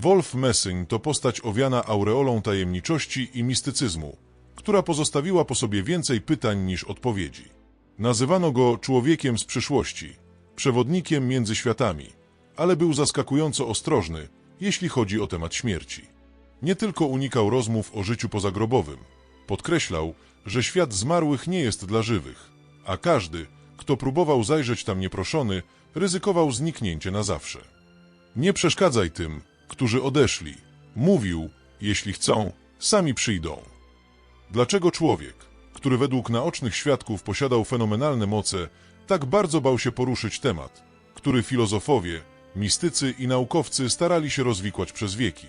Wolf Messing to postać owiana aureolą tajemniczości i mistycyzmu, która pozostawiła po sobie więcej pytań niż odpowiedzi. Nazywano go człowiekiem z przyszłości, przewodnikiem między światami, ale był zaskakująco ostrożny, jeśli chodzi o temat śmierci. Nie tylko unikał rozmów o życiu pozagrobowym, podkreślał, że świat zmarłych nie jest dla żywych, a każdy, kto próbował zajrzeć tam nieproszony, ryzykował zniknięcie na zawsze. Nie przeszkadzaj tym, którzy odeszli. Mówił, jeśli chcą, sami przyjdą. Dlaczego człowiek, który według naocznych świadków posiadał fenomenalne moce, tak bardzo bał się poruszyć temat, który filozofowie, mistycy i naukowcy starali się rozwikłać przez wieki?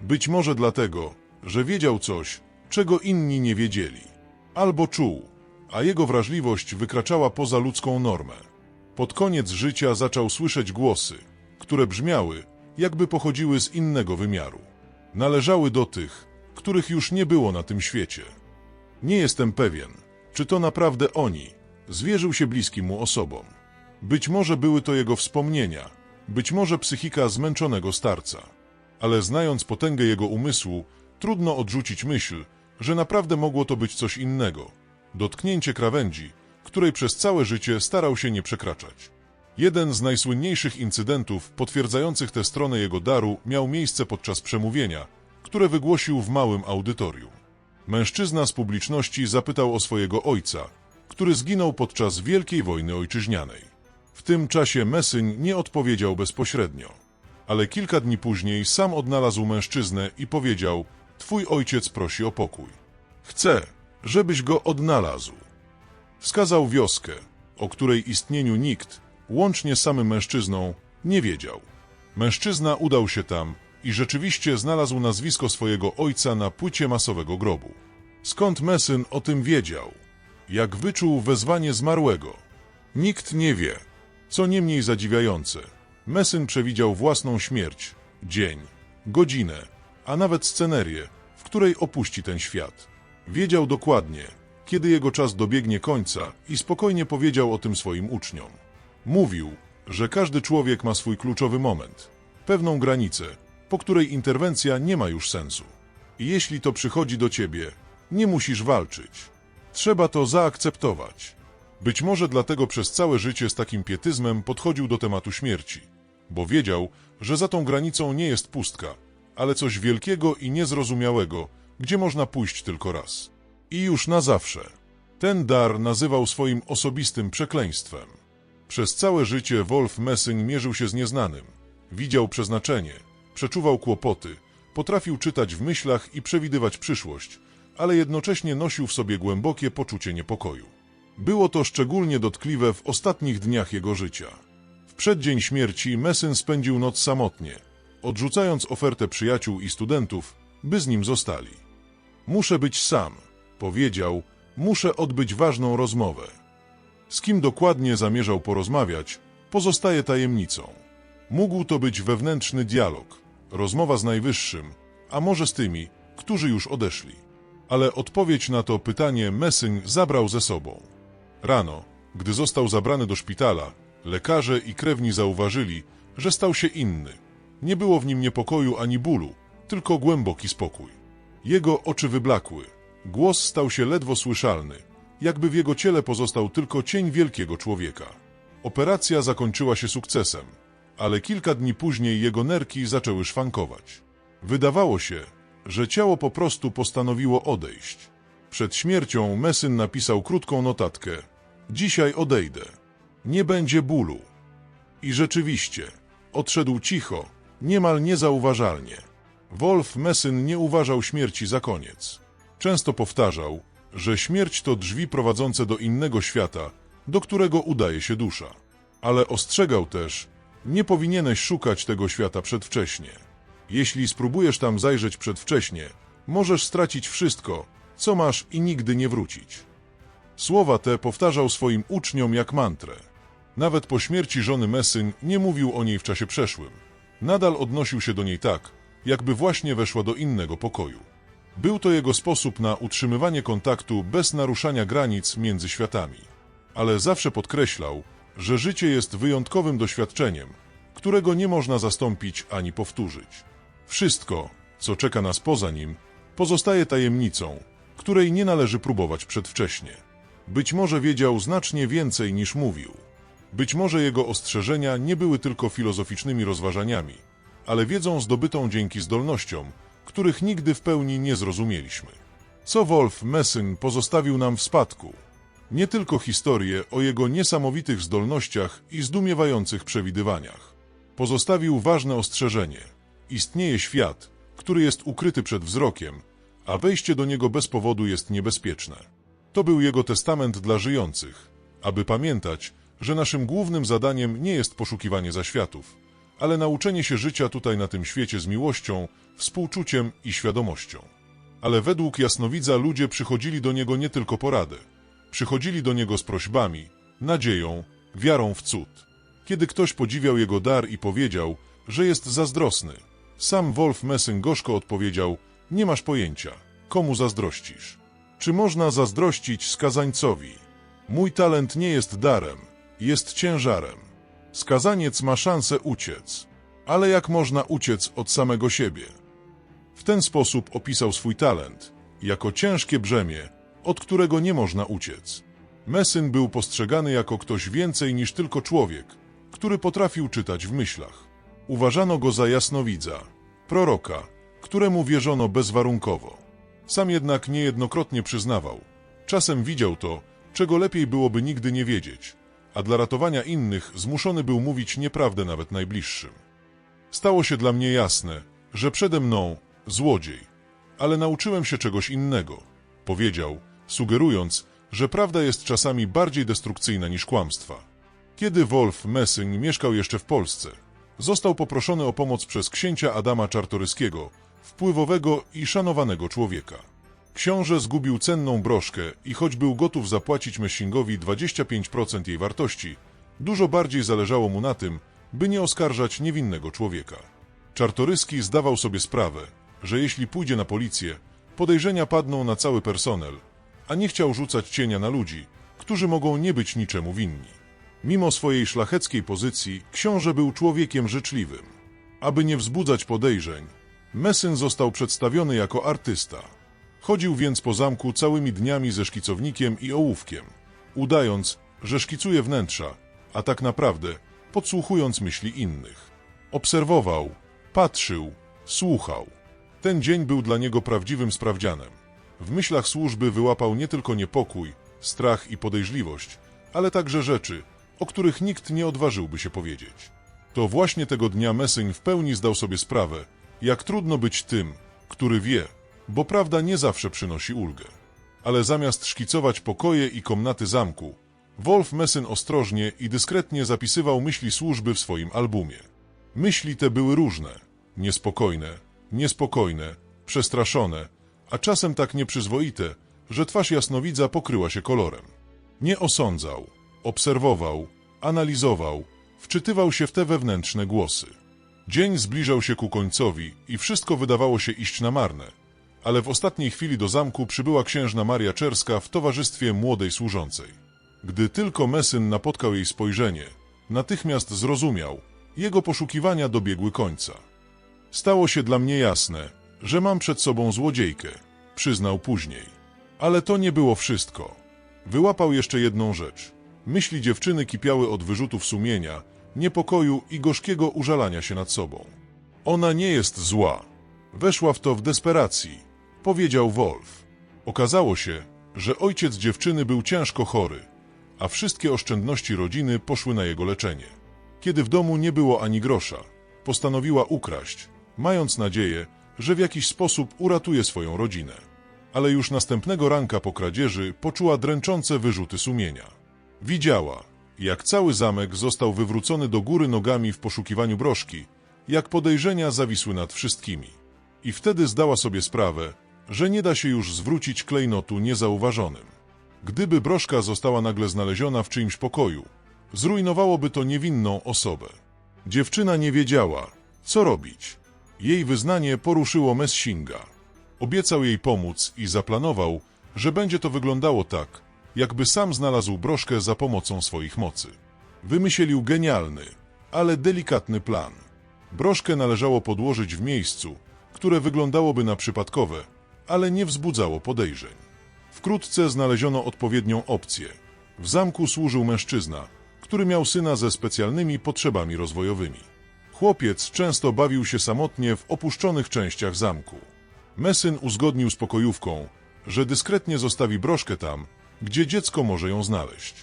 Być może dlatego, że wiedział coś, czego inni nie wiedzieli, albo czuł, a jego wrażliwość wykraczała poza ludzką normę. Pod koniec życia zaczął słyszeć głosy, które brzmiały, jakby pochodziły z innego wymiaru. Należały do tych, których już nie było na tym świecie. Nie jestem pewien, czy to naprawdę oni. Zwierzył się bliskim mu osobom. Być może były to jego wspomnienia, być może psychika zmęczonego starca. Ale znając potęgę jego umysłu, trudno odrzucić myśl, że naprawdę mogło to być coś innego. Dotknięcie krawędzi, której przez całe życie starał się nie przekraczać. Jeden z najsłynniejszych incydentów potwierdzających tę stronę jego daru miał miejsce podczas przemówienia, które wygłosił w małym audytorium. Mężczyzna z publiczności zapytał o swojego ojca, który zginął podczas Wielkiej Wojny Ojczyźnianej. W tym czasie Mesyń nie odpowiedział bezpośrednio, ale kilka dni później sam odnalazł mężczyznę i powiedział: Twój ojciec prosi o pokój. Chcę, żebyś go odnalazł. Wskazał wioskę, o której istnieniu nikt, łącznie z samym mężczyzną, nie wiedział. Mężczyzna udał się tam i rzeczywiście znalazł nazwisko swojego ojca na płycie masowego grobu. Skąd Mesyn o tym wiedział? Jak wyczuł wezwanie zmarłego? Nikt nie wie. Co niemniej zadziwiające, Mesyn przewidział własną śmierć, dzień, godzinę, a nawet scenerię, w której opuści ten świat. Wiedział dokładnie, kiedy jego czas dobiegnie końca i spokojnie powiedział o tym swoim uczniom. Mówił, że każdy człowiek ma swój kluczowy moment, pewną granicę, po której interwencja nie ma już sensu. I jeśli to przychodzi do ciebie, nie musisz walczyć. Trzeba to zaakceptować. Być może dlatego przez całe życie z takim pietyzmem podchodził do tematu śmierci, bo wiedział, że za tą granicą nie jest pustka, ale coś wielkiego i niezrozumiałego, gdzie można pójść tylko raz. I już na zawsze. Ten dar nazywał swoim osobistym przekleństwem. Przez całe życie Wolf Messing mierzył się z nieznanym. Widział przeznaczenie, przeczuwał kłopoty, potrafił czytać w myślach i przewidywać przyszłość, ale jednocześnie nosił w sobie głębokie poczucie niepokoju. Było to szczególnie dotkliwe w ostatnich dniach jego życia. W przeddzień śmierci Messyn spędził noc samotnie, odrzucając ofertę przyjaciół i studentów, by z nim zostali. Muszę być sam, powiedział, muszę odbyć ważną rozmowę. Z kim dokładnie zamierzał porozmawiać, pozostaje tajemnicą. Mógł to być wewnętrzny dialog, rozmowa z Najwyższym, a może z tymi, którzy już odeszli. Ale odpowiedź na to pytanie Messyń zabrał ze sobą. Rano, gdy został zabrany do szpitala, lekarze i krewni zauważyli, że stał się inny. Nie było w nim niepokoju ani bólu, tylko głęboki spokój. Jego oczy wyblakły, głos stał się ledwo słyszalny, jakby w jego ciele pozostał tylko cień wielkiego człowieka. Operacja zakończyła się sukcesem, ale kilka dni później jego nerki zaczęły szwankować. Wydawało się, że ciało po prostu postanowiło odejść. Przed śmiercią Mesyn napisał krótką notatkę. Dzisiaj odejdę. Nie będzie bólu. I rzeczywiście, odszedł cicho, niemal niezauważalnie. Wolf Messyn nie uważał śmierci za koniec. Często powtarzał, że śmierć to drzwi prowadzące do innego świata, do którego udaje się dusza. Ale ostrzegał też, nie powinieneś szukać tego świata przedwcześnie. Jeśli spróbujesz tam zajrzeć przedwcześnie, możesz stracić wszystko, co masz i nigdy nie wrócić. Słowa te powtarzał swoim uczniom jak mantrę. Nawet po śmierci żony Mesyn nie mówił o niej w czasie przeszłym. Nadal odnosił się do niej tak, jakby właśnie weszła do innego pokoju. Był to jego sposób na utrzymywanie kontaktu bez naruszania granic między światami. Ale zawsze podkreślał, że życie jest wyjątkowym doświadczeniem, którego nie można zastąpić ani powtórzyć. Wszystko, co czeka nas poza nim, pozostaje tajemnicą, której nie należy próbować przedwcześnie. Być może wiedział znacznie więcej niż mówił. Być może jego ostrzeżenia nie były tylko filozoficznymi rozważaniami, ale wiedzą zdobytą dzięki zdolnościom, których nigdy w pełni nie zrozumieliśmy. Co Wolf Messing pozostawił nam w spadku? Nie tylko historię o jego niesamowitych zdolnościach i zdumiewających przewidywaniach. Pozostawił ważne ostrzeżenie. Istnieje świat, który jest ukryty przed wzrokiem, a wejście do niego bez powodu jest niebezpieczne. To był jego testament dla żyjących, aby pamiętać, że naszym głównym zadaniem nie jest poszukiwanie zaświatów, ale nauczenie się życia tutaj na tym świecie z miłością, współczuciem i świadomością. Ale według jasnowidza ludzie przychodzili do niego nie tylko po radę. Przychodzili do niego z prośbami, nadzieją, wiarą w cud. Kiedy ktoś podziwiał jego dar i powiedział, że jest zazdrosny, sam Wolf Messing gorzko odpowiedział, nie masz pojęcia, komu zazdrościsz. Czy można zazdrościć skazańcowi? Mój talent nie jest darem, jest ciężarem. Skazaniec ma szansę uciec, ale jak można uciec od samego siebie? W ten sposób opisał swój talent, jako ciężkie brzemię, od którego nie można uciec. Messyn był postrzegany jako ktoś więcej niż tylko człowiek, który potrafił czytać w myślach. Uważano go za jasnowidza, proroka, któremu wierzono bezwarunkowo. Sam jednak niejednokrotnie przyznawał, czasem widział to, czego lepiej byłoby nigdy nie wiedzieć, a dla ratowania innych zmuszony był mówić nieprawdę nawet najbliższym. Stało się dla mnie jasne, że przede mną złodziej, ale nauczyłem się czegoś innego, powiedział, sugerując, że prawda jest czasami bardziej destrukcyjna niż kłamstwa. Kiedy Wolf Messing mieszkał jeszcze w Polsce, został poproszony o pomoc przez księcia Adama Czartoryskiego, wpływowego i szanowanego człowieka. Książę zgubił cenną broszkę i choć był gotów zapłacić Messingowi 25% jej wartości, dużo bardziej zależało mu na tym, by nie oskarżać niewinnego człowieka. Czartoryski zdawał sobie sprawę, że jeśli pójdzie na policję, podejrzenia padną na cały personel, a nie chciał rzucać cienia na ludzi, którzy mogą nie być niczemu winni. Mimo swojej szlacheckiej pozycji, książę był człowiekiem życzliwym. Aby nie wzbudzać podejrzeń, Messyn został przedstawiony jako artysta. Chodził więc po zamku całymi dniami ze szkicownikiem i ołówkiem, udając, że szkicuje wnętrza, a tak naprawdę podsłuchując myśli innych. Obserwował, patrzył, słuchał. Ten dzień był dla niego prawdziwym sprawdzianem. W myślach służby wyłapał nie tylko niepokój, strach i podejrzliwość, ale także rzeczy, o których nikt nie odważyłby się powiedzieć. To właśnie tego dnia Messing w pełni zdał sobie sprawę, jak trudno być tym, który wie, bo prawda nie zawsze przynosi ulgę. Ale zamiast szkicować pokoje i komnaty zamku, Wolf Messyn ostrożnie i dyskretnie zapisywał myśli służby w swoim albumie. Myśli te były różne, niespokojne, niespokojne, przestraszone, a czasem tak nieprzyzwoite, że twarz jasnowidza pokryła się kolorem. Nie osądzał, obserwował, analizował, wczytywał się w te wewnętrzne głosy. Dzień zbliżał się ku końcowi i wszystko wydawało się iść na marne, ale w ostatniej chwili do zamku przybyła księżna Maria Czerska w towarzystwie młodej służącej. Gdy tylko Mesyn napotkał jej spojrzenie, natychmiast zrozumiał, jego poszukiwania dobiegły końca. Stało się dla mnie jasne, że mam przed sobą złodziejkę, przyznał później. Ale to nie było wszystko. Wyłapał jeszcze jedną rzecz. Myśli dziewczyny kipiały od wyrzutów sumienia, niepokoju i gorzkiego użalania się nad sobą. Ona nie jest zła. Weszła w to w desperacji, powiedział Wolf. Okazało się, że ojciec dziewczyny był ciężko chory, a wszystkie oszczędności rodziny poszły na jego leczenie. Kiedy w domu nie było ani grosza, postanowiła ukraść, mając nadzieję, że w jakiś sposób uratuje swoją rodzinę. Ale już następnego ranka po kradzieży poczuła dręczące wyrzuty sumienia. Widziała, jak cały zamek został wywrócony do góry nogami w poszukiwaniu broszki, jak podejrzenia zawisły nad wszystkimi. I wtedy zdała sobie sprawę, że nie da się już zwrócić klejnotu niezauważonym. Gdyby broszka została nagle znaleziona w czyimś pokoju, zrujnowałoby to niewinną osobę. Dziewczyna nie wiedziała, co robić. Jej wyznanie poruszyło Messinga. Obiecał jej pomóc i zaplanował, że będzie to wyglądało tak, jakby sam znalazł broszkę za pomocą swoich mocy. Wymyślił genialny, ale delikatny plan. Broszkę należało podłożyć w miejscu, które wyglądałoby na przypadkowe, ale nie wzbudzało podejrzeń. Wkrótce znaleziono odpowiednią opcję. W zamku służył mężczyzna, który miał syna ze specjalnymi potrzebami rozwojowymi. Chłopiec często bawił się samotnie w opuszczonych częściach zamku. Mesyn uzgodnił z pokojówką, że dyskretnie zostawi broszkę tam, gdzie dziecko może ją znaleźć.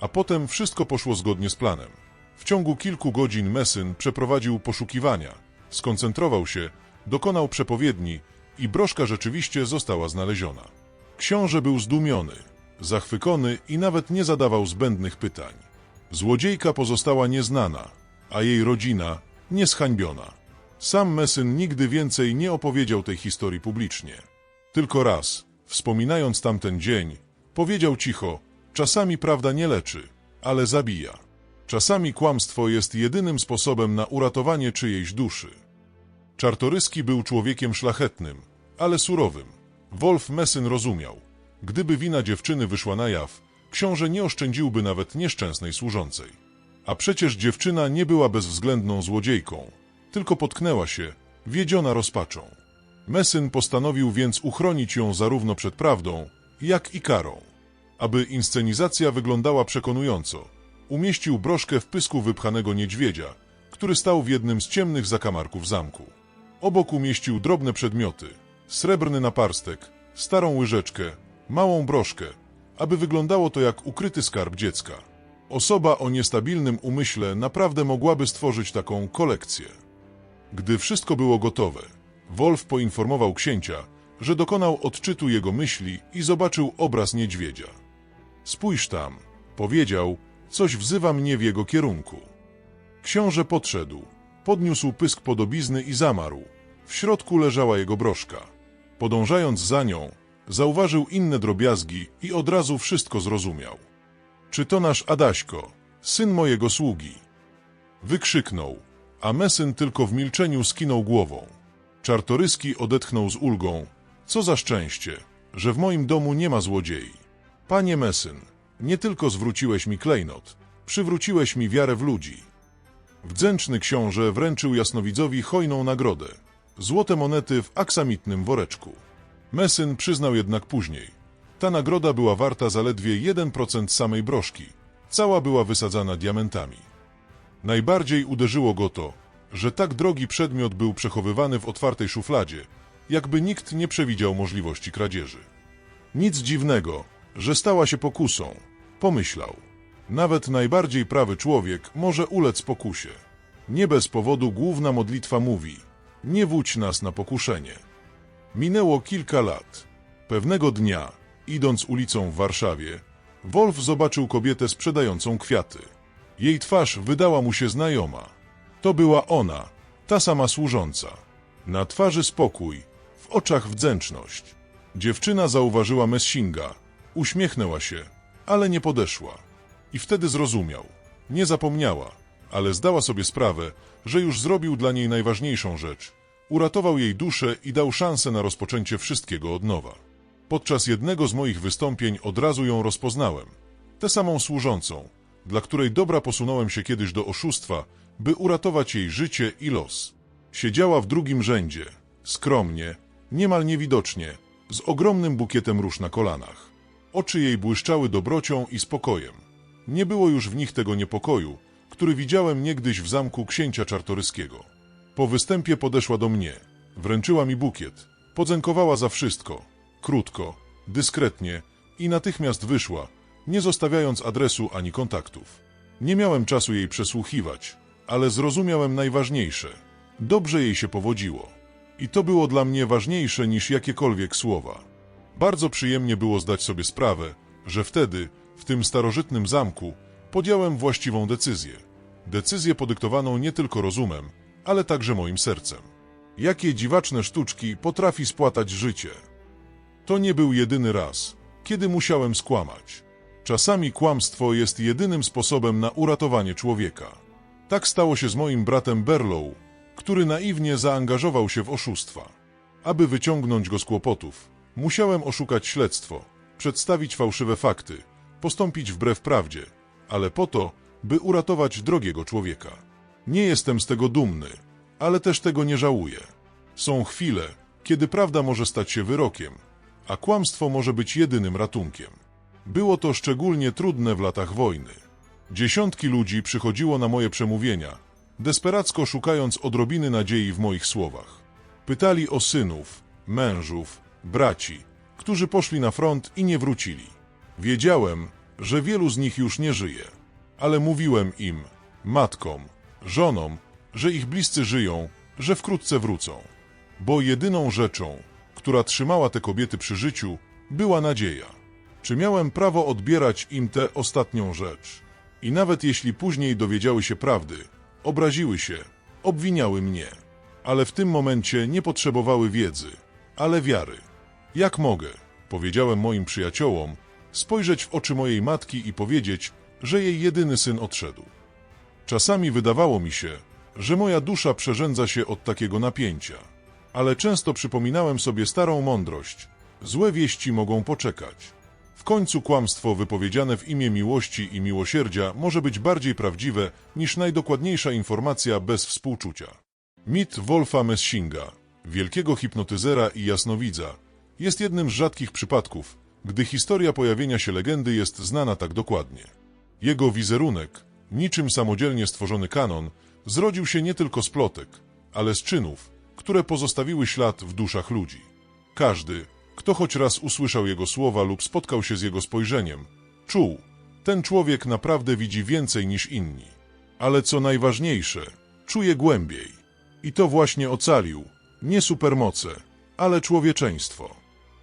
A potem wszystko poszło zgodnie z planem. W ciągu kilku godzin Mesyn przeprowadził poszukiwania, skoncentrował się, dokonał przepowiedni i broszka rzeczywiście została znaleziona. Książę był zdumiony, zachwycony i nawet nie zadawał zbędnych pytań. Złodziejka pozostała nieznana, a jej rodzina nieshańbiona. Sam Mesyn nigdy więcej nie opowiedział tej historii publicznie. Tylko raz, wspominając tamten dzień, powiedział cicho: Czasami prawda nie leczy, ale zabija. Czasami kłamstwo jest jedynym sposobem na uratowanie czyjejś duszy. Czartoryski był człowiekiem szlachetnym, ale surowym. Wolf Mesyn rozumiał. Gdyby wina dziewczyny wyszła na jaw, książę nie oszczędziłby nawet nieszczęsnej służącej. A przecież dziewczyna nie była bezwzględną złodziejką, tylko potknęła się, wiedziona rozpaczą. Mesyn postanowił więc uchronić ją zarówno przed prawdą, jak i karą. Aby inscenizacja wyglądała przekonująco, umieścił broszkę w pysku wypchanego niedźwiedzia, który stał w jednym z ciemnych zakamarków zamku. Obok umieścił drobne przedmioty, srebrny naparstek, starą łyżeczkę, małą broszkę, aby wyglądało to jak ukryty skarb dziecka. Osoba o niestabilnym umyśle naprawdę mogłaby stworzyć taką kolekcję. Gdy wszystko było gotowe, Wolf poinformował księcia, że dokonał odczytu jego myśli i zobaczył obraz niedźwiedzia. Spójrz tam, powiedział, coś wzywa mnie w jego kierunku. Książę podszedł, podniósł pysk podobizny i zamarł. W środku leżała jego broszka. Podążając za nią, zauważył inne drobiazgi i od razu wszystko zrozumiał. Czy to nasz Adaśko, syn mojego sługi? Wykrzyknął, a Mesyn tylko w milczeniu skinął głową. Czartoryski odetchnął z ulgą. Co za szczęście, że w moim domu nie ma złodziei. Panie Mesyn, nie tylko zwróciłeś mi klejnot, przywróciłeś mi wiarę w ludzi. Wdzięczny książę wręczył jasnowidzowi hojną nagrodę. Złote monety w aksamitnym woreczku. Mesyn przyznał jednak później. Ta nagroda była warta zaledwie 1% samej broszki. Cała była wysadzana diamentami. Najbardziej uderzyło go to, że tak drogi przedmiot był przechowywany w otwartej szufladzie, jakby nikt nie przewidział możliwości kradzieży. Nic dziwnego, że stała się pokusą, pomyślał. Nawet najbardziej prawy człowiek może ulec pokusie. Nie bez powodu główna modlitwa mówi: Nie wódź nas na pokuszenie. Minęło kilka lat. Pewnego dnia, idąc ulicą w Warszawie, Wolf zobaczył kobietę sprzedającą kwiaty. Jej twarz wydała mu się znajoma. To była ona, ta sama służąca. Na twarzy spokój, w oczach wdzięczność. Dziewczyna zauważyła Messinga, uśmiechnęła się, ale nie podeszła. I wtedy zrozumiał. Nie zapomniała, ale zdała sobie sprawę, że już zrobił dla niej najważniejszą rzecz. Uratował jej duszę i dał szansę na rozpoczęcie wszystkiego od nowa. Podczas jednego z moich wystąpień od razu ją rozpoznałem. Tę samą służącą, dla której dobra posunąłem się kiedyś do oszustwa, by uratować jej życie i los. Siedziała w drugim rzędzie, skromnie, niemal niewidocznie, z ogromnym bukietem róż na kolanach. Oczy jej błyszczały dobrocią i spokojem. Nie było już w nich tego niepokoju, który widziałem niegdyś w zamku księcia czartoryskiego. Po występie podeszła do mnie, wręczyła mi bukiet, podziękowała za wszystko, krótko, dyskretnie i natychmiast wyszła, nie zostawiając adresu ani kontaktów. Nie miałem czasu jej przesłuchiwać, ale zrozumiałem najważniejsze. Dobrze jej się powodziło. I to było dla mnie ważniejsze niż jakiekolwiek słowa. Bardzo przyjemnie było zdać sobie sprawę, że wtedy, w tym starożytnym zamku, podjąłem właściwą decyzję. Decyzję podyktowaną nie tylko rozumem, ale także moim sercem. Jakie dziwaczne sztuczki potrafi spłatać życie. To nie był jedyny raz, kiedy musiałem skłamać. Czasami kłamstwo jest jedynym sposobem na uratowanie człowieka. Tak stało się z moim bratem Berlow, który naiwnie zaangażował się w oszustwa. Aby wyciągnąć go z kłopotów, musiałem oszukać śledztwo, przedstawić fałszywe fakty, postąpić wbrew prawdzie, ale po to, by uratować drogiego człowieka. Nie jestem z tego dumny, ale też tego nie żałuję. Są chwile, kiedy prawda może stać się wyrokiem, a kłamstwo może być jedynym ratunkiem. Było to szczególnie trudne w latach wojny. Dziesiątki ludzi przychodziło na moje przemówienia, desperacko szukając odrobiny nadziei w moich słowach. Pytali o synów, mężów, braci, którzy poszli na front i nie wrócili. Wiedziałem, że wielu z nich już nie żyje, ale mówiłem im, matkom, żonom, że ich bliscy żyją, że wkrótce wrócą. Bo jedyną rzeczą, która trzymała te kobiety przy życiu, była nadzieja. Czy miałem prawo odbierać im tę ostatnią rzecz? I nawet jeśli później dowiedziały się prawdy, obraziły się, obwiniały mnie. Ale w tym momencie nie potrzebowały wiedzy, ale wiary. Jak mogę, powiedziałem moim przyjaciołom, spojrzeć w oczy mojej matki i powiedzieć, że jej jedyny syn odszedł. Czasami wydawało mi się, że moja dusza przerzędza się od takiego napięcia, ale często przypominałem sobie starą mądrość. Złe wieści mogą poczekać. W końcu kłamstwo wypowiedziane w imię miłości i miłosierdzia może być bardziej prawdziwe niż najdokładniejsza informacja bez współczucia. Mit Wolfa Messinga, wielkiego hipnotyzera i jasnowidza, jest jednym z rzadkich przypadków, gdy historia pojawienia się legendy jest znana tak dokładnie. Jego wizerunek, niczym samodzielnie stworzony kanon, zrodził się nie tylko z plotek, ale z czynów, które pozostawiły ślad w duszach ludzi. Każdy, kto choć raz usłyszał jego słowa lub spotkał się z jego spojrzeniem, czuł, ten człowiek naprawdę widzi więcej niż inni. Ale co najważniejsze, czuje głębiej. I to właśnie ocalił, nie supermoce, ale człowieczeństwo.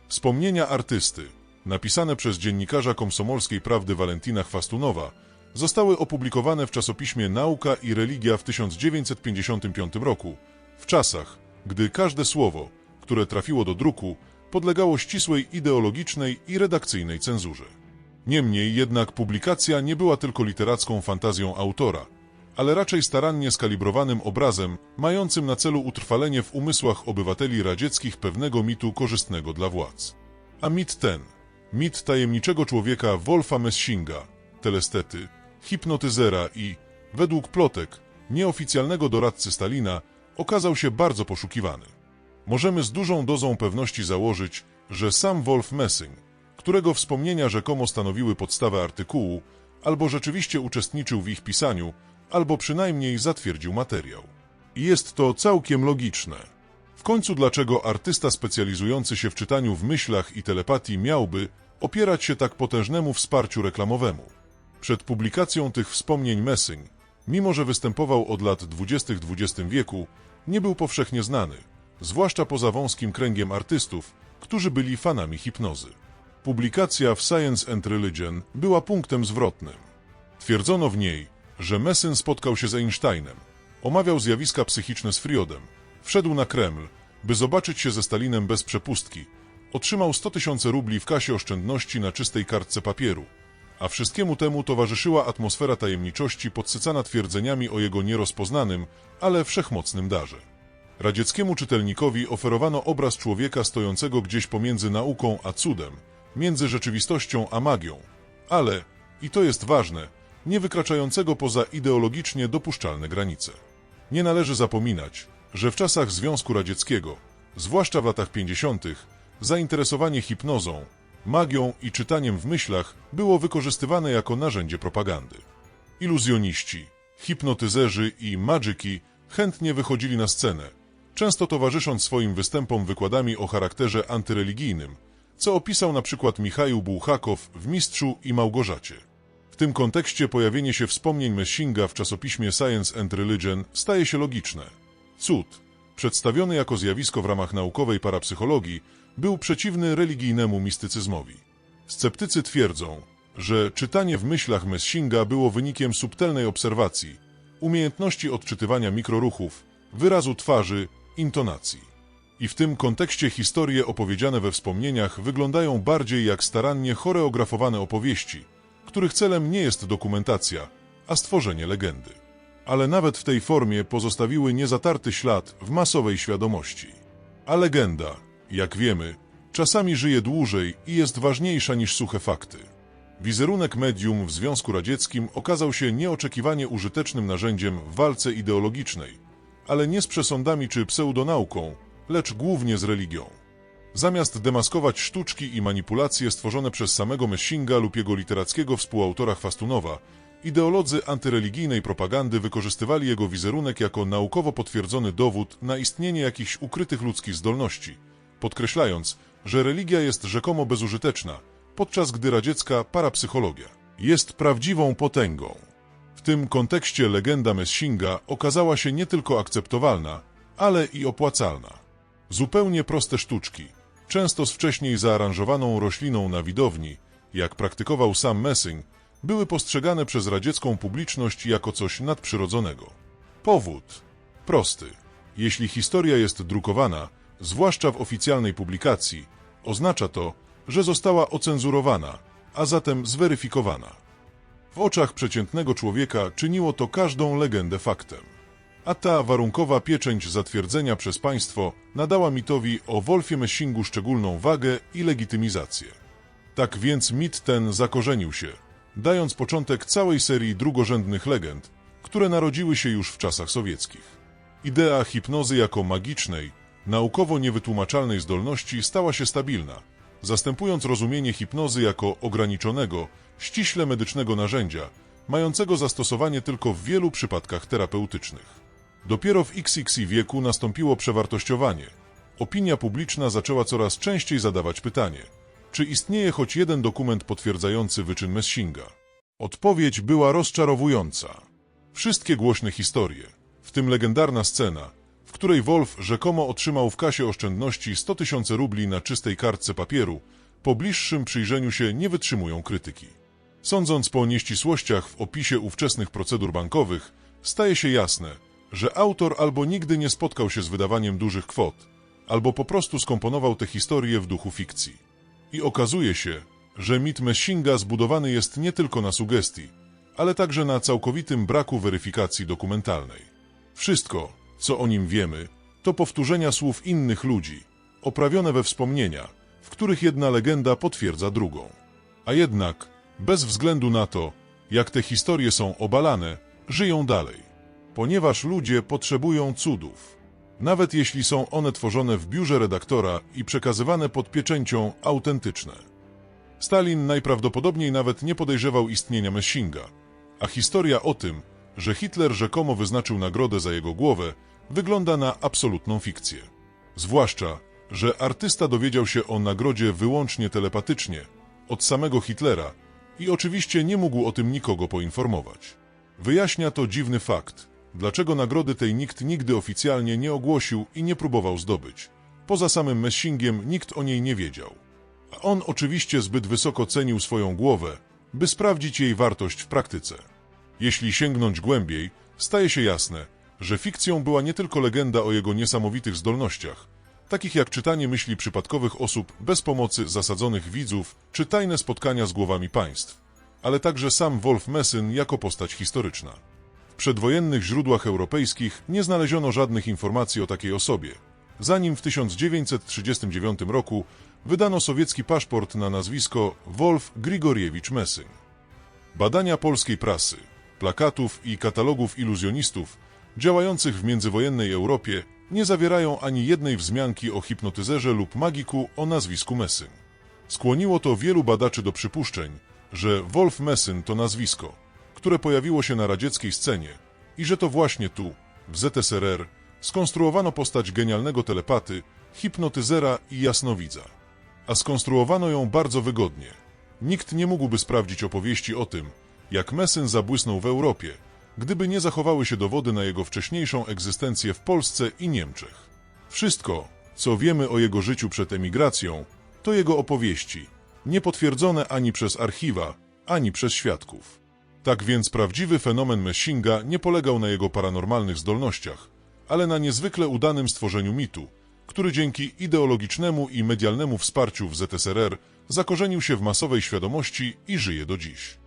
Wspomnienia artysty, napisane przez dziennikarza komsomolskiej prawdy Walentina Chwastunowa, zostały opublikowane w czasopiśmie Nauka i Religia w 1955 roku, w czasach, gdy każde słowo, które trafiło do druku, podlegało ścisłej ideologicznej i redakcyjnej cenzurze. Niemniej jednak publikacja nie była tylko literacką fantazją autora, ale raczej starannie skalibrowanym obrazem, mającym na celu utrwalenie w umysłach obywateli radzieckich pewnego mitu korzystnego dla władz. A mit ten, mit tajemniczego człowieka Wolfa Messinga, telestety, hipnotyzera i, według plotek, nieoficjalnego doradcy Stalina, okazał się bardzo poszukiwany. Możemy z dużą dozą pewności założyć, że sam Wolf Messing, którego wspomnienia rzekomo stanowiły podstawę artykułu, albo rzeczywiście uczestniczył w ich pisaniu, albo przynajmniej zatwierdził materiał. I jest to całkiem logiczne. W końcu dlaczego artysta specjalizujący się w czytaniu w myślach i telepatii miałby opierać się tak potężnemu wsparciu reklamowemu? Przed publikacją tych wspomnień Messing, mimo że występował od lat 20. XX wieku, nie był powszechnie znany, zwłaszcza poza wąskim kręgiem artystów, którzy byli fanami hipnozy. Publikacja w Science and Religion była punktem zwrotnym. Twierdzono w niej, że Messyn spotkał się z Einsteinem, omawiał zjawiska psychiczne z Friodem, wszedł na Kreml, by zobaczyć się ze Stalinem bez przepustki, otrzymał 100 tysięcy rubli w kasie oszczędności na czystej kartce papieru, a wszystkiemu temu towarzyszyła atmosfera tajemniczości podsycana twierdzeniami o jego nierozpoznanym, ale wszechmocnym darze. Radzieckiemu czytelnikowi oferowano obraz człowieka stojącego gdzieś pomiędzy nauką a cudem, między rzeczywistością a magią, ale, i to jest ważne, nie wykraczającego poza ideologicznie dopuszczalne granice. Nie należy zapominać, że w czasach Związku Radzieckiego, zwłaszcza w latach 50., zainteresowanie hipnozą, magią i czytaniem w myślach było wykorzystywane jako narzędzie propagandy. Iluzjoniści, hipnotyzerzy i magiki chętnie wychodzili na scenę, często towarzysząc swoim występom wykładami o charakterze antyreligijnym, co opisał na przykład Michał Bułhakow w Mistrzu i Małgorzacie. W tym kontekście pojawienie się wspomnień Messinga w czasopiśmie Science and Religion staje się logiczne. Cud, przedstawiony jako zjawisko w ramach naukowej parapsychologii, był przeciwny religijnemu mistycyzmowi. Sceptycy twierdzą, że czytanie w myślach Messinga było wynikiem subtelnej obserwacji, umiejętności odczytywania mikroruchów, wyrazu twarzy, intonacji. I w tym kontekście historie opowiedziane we wspomnieniach wyglądają bardziej jak starannie choreografowane opowieści, których celem nie jest dokumentacja, a stworzenie legendy. Ale nawet w tej formie pozostawiły niezatarty ślad w masowej świadomości. A legenda, jak wiemy, czasami żyje dłużej i jest ważniejsza niż suche fakty. Wizerunek medium w Związku Radzieckim okazał się nieoczekiwanie użytecznym narzędziem w walce ideologicznej, ale nie z przesądami czy pseudonauką, lecz głównie z religią. Zamiast demaskować sztuczki i manipulacje stworzone przez samego Messinga lub jego literackiego współautora Chwastunowa, ideolodzy antyreligijnej propagandy wykorzystywali jego wizerunek jako naukowo potwierdzony dowód na istnienie jakichś ukrytych ludzkich zdolności, podkreślając, że religia jest rzekomo bezużyteczna, podczas gdy radziecka parapsychologia jest prawdziwą potęgą. W tym kontekście legenda Messinga okazała się nie tylko akceptowalna, ale i opłacalna. Zupełnie proste sztuczki, często z wcześniej zaaranżowaną rośliną na widowni, jak praktykował sam Messing, były postrzegane przez radziecką publiczność jako coś nadprzyrodzonego. Powód prosty. Jeśli historia jest drukowana, zwłaszcza w oficjalnej publikacji, oznacza to, że została ocenzurowana, a zatem zweryfikowana. W oczach przeciętnego człowieka czyniło to każdą legendę faktem. A ta warunkowa pieczęć zatwierdzenia przez państwo nadała mitowi o Wolfie Messingu szczególną wagę i legitymizację. Tak więc mit ten zakorzenił się, dając początek całej serii drugorzędnych legend, które narodziły się już w czasach sowieckich. Idea hipnozy jako magicznej, naukowo niewytłumaczalnej zdolności stała się stabilna, zastępując rozumienie hipnozy jako ograniczonego, ściśle medycznego narzędzia, mającego zastosowanie tylko w wielu przypadkach terapeutycznych. Dopiero w XX wieku nastąpiło przewartościowanie. Opinia publiczna zaczęła coraz częściej zadawać pytanie, czy istnieje choć jeden dokument potwierdzający wyczyn Messinga. Odpowiedź była rozczarowująca. Wszystkie głośne historie, w tym legendarna scena, której Wolf rzekomo otrzymał w kasie oszczędności 100 tysięcy rubli na czystej kartce papieru, po bliższym przyjrzeniu się nie wytrzymują krytyki. Sądząc po nieścisłościach w opisie ówczesnych procedur bankowych, staje się jasne, że autor albo nigdy nie spotkał się z wydawaniem dużych kwot, albo po prostu skomponował tę historię w duchu fikcji. I okazuje się, że mit Messinga zbudowany jest nie tylko na sugestii, ale także na całkowitym braku weryfikacji dokumentalnej. Wszystko, co o nim wiemy, to powtórzenia słów innych ludzi, oprawione we wspomnienia, w których jedna legenda potwierdza drugą. A jednak, bez względu na to, jak te historie są obalane, żyją dalej. Ponieważ ludzie potrzebują cudów. Nawet jeśli są one tworzone w biurze redaktora i przekazywane pod pieczęcią autentyczne. Stalin najprawdopodobniej nawet nie podejrzewał istnienia Messinga, a historia o tym, że Hitler rzekomo wyznaczył nagrodę za jego głowę, wygląda na absolutną fikcję. Zwłaszcza, że artysta dowiedział się o nagrodzie wyłącznie telepatycznie, od samego Hitlera i oczywiście nie mógł o tym nikogo poinformować. Wyjaśnia to dziwny fakt, dlaczego nagrody tej nikt nigdy oficjalnie nie ogłosił i nie próbował zdobyć. Poza samym Messingiem nikt o niej nie wiedział. A on oczywiście zbyt wysoko cenił swoją głowę, by sprawdzić jej wartość w praktyce. Jeśli sięgnąć głębiej, staje się jasne, że fikcją była nie tylko legenda o jego niesamowitych zdolnościach, takich jak czytanie myśli przypadkowych osób bez pomocy zasadzonych widzów czy tajne spotkania z głowami państw, ale także sam Wolf Messyn jako postać historyczna. W przedwojennych źródłach europejskich nie znaleziono żadnych informacji o takiej osobie, zanim w 1939 roku wydano sowiecki paszport na nazwisko Wolf Grigoriewicz Messyn. Badania polskiej prasy, plakatów i katalogów iluzjonistów działających w międzywojennej Europie nie zawierają ani jednej wzmianki o hipnotyzerze lub magiku o nazwisku Messyn. Skłoniło to wielu badaczy do przypuszczeń, że Wolf Messyn to nazwisko, które pojawiło się na radzieckiej scenie i że to właśnie tu, w ZSRR, skonstruowano postać genialnego telepaty, hipnotyzera i jasnowidza. A skonstruowano ją bardzo wygodnie. Nikt nie mógłby sprawdzić opowieści o tym, jak Messyn zabłysnął w Europie, gdyby nie zachowały się dowody na jego wcześniejszą egzystencję w Polsce i Niemczech. Wszystko, co wiemy o jego życiu przed emigracją, to jego opowieści, niepotwierdzone ani przez archiwa, ani przez świadków. Tak więc prawdziwy fenomen Messinga nie polegał na jego paranormalnych zdolnościach, ale na niezwykle udanym stworzeniu mitu, który dzięki ideologicznemu i medialnemu wsparciu w ZSRR zakorzenił się w masowej świadomości i żyje do dziś.